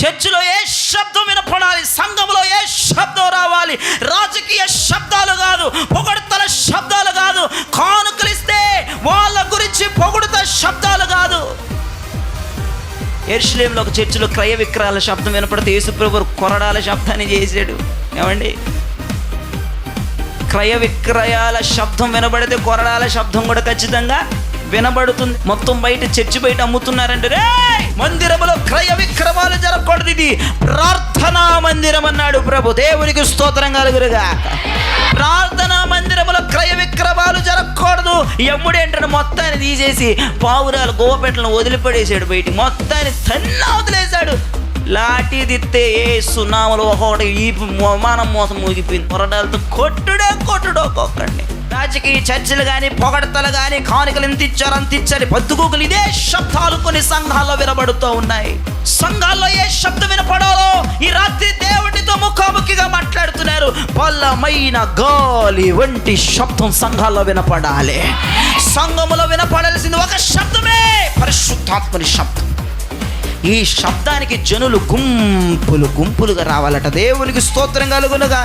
చర్చిలో ఏ శబ్దం వినపడాలి? సంఘంలో ఏ శబ్దం రావాలి? రాజకీయ శబ్దాలు కాదు పొగడతల శబ్దాలు కాదు కానుకలిస్తే వాళ్ళ గురించి పొగుడుత శబ్దాలు కాదు. ఎరుషులేంలో ఒక చర్చిలో క్రయ విక్రయాల శబ్దం వినపడితే యేసుప్రభు కొరడాల శబ్దాన్ని చేశాడు. ఏమండి? క్రయ విక్రయాల శబ్దం వినబడితే కొరడాల శబ్దం కూడా ఖచ్చితంగా వినబడుతుంది. మొత్తం బయట చర్చి బయట అమ్ముతున్నారంటే రే మందిరములో క్రయ విక్రమాలు జరగకూడదు ఇది. ప్రార్థనా మందిరం అన్నాడు ప్రభు. దేవునికి స్తోత్రం కలుగురుగా. ప్రార్థనా మందిరములో క్రయ విక్రమాలు జరగకూడదు. ఎమ్ముడు ఏంటంటే మొత్తాన్ని తీసేసి పావురాలు గోపెట్లను వదిలిపడేసాడు బయటికి. మొత్తాన్ని తన్నా వదిలేశాడు. లాఠీ దిత్తే ఏ సున్నాములు ఒకటి ఈ విమానం మోసం ముగిపోయింది. పొరడాలతో కొట్టుడే కొట్టుడు ఒక్కొక్కడిని. రాజకీయ చర్చలు కానీ పొగడతలు కానీ కానుకలు ఎంత ఇచ్చారు అంత ఇచ్చారు. బతుకులు ఇదే శబ్దాలు కొన్ని సంఘాల్లో వినబడుతూ ఉన్నాయి. సంఘాల్లో ఏ శబ్దం వినపడాలో? ఈ రాత్రి దేవుడితో ముఖాముఖిగా మాట్లాడుతున్నారు. బలమైన గాలి వంటి శబ్దం సంఘాల్లో వినపడాలి. సంఘములో వినపడాల్సింది ఒక శబ్దమే పరిశుద్ధాత్మని శబ్దం. ఈ శబ్దానికి జనులు గుంపులు గుంపులుగా రావాలట. దేవునికి స్తోత్రం కలుగునుగా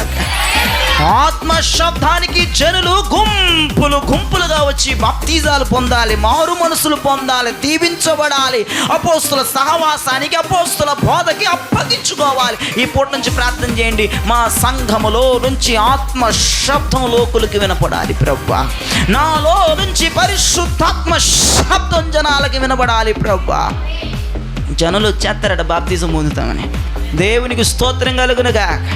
ఆత్మ శబ్దానికి జనులు గుంపులు గుంపులుగా వచ్చి బప్తీజాలు పొందాలి మారు మనసులు పొందాలి దీవించబడాలి అపోస్తుల సహవాసానికి అపోస్తుల బోధకి అప్పగించుకోవాలి. ఈ పూట నుంచి ప్రార్థన చేయండి. మా సంఘములో నుంచి ఆత్మ శబ్దం లోకులకి వినపడాలి ప్రభా నాలో నుంచి పరిశుద్ధాత్మ శబ్దం జనాలకి వినబడాలి ప్రవ్వా. జనులు వచ్చేస్తారట బాప్తిజం పొందుతామని. దేవునికి స్తోత్రం కలుగునుగా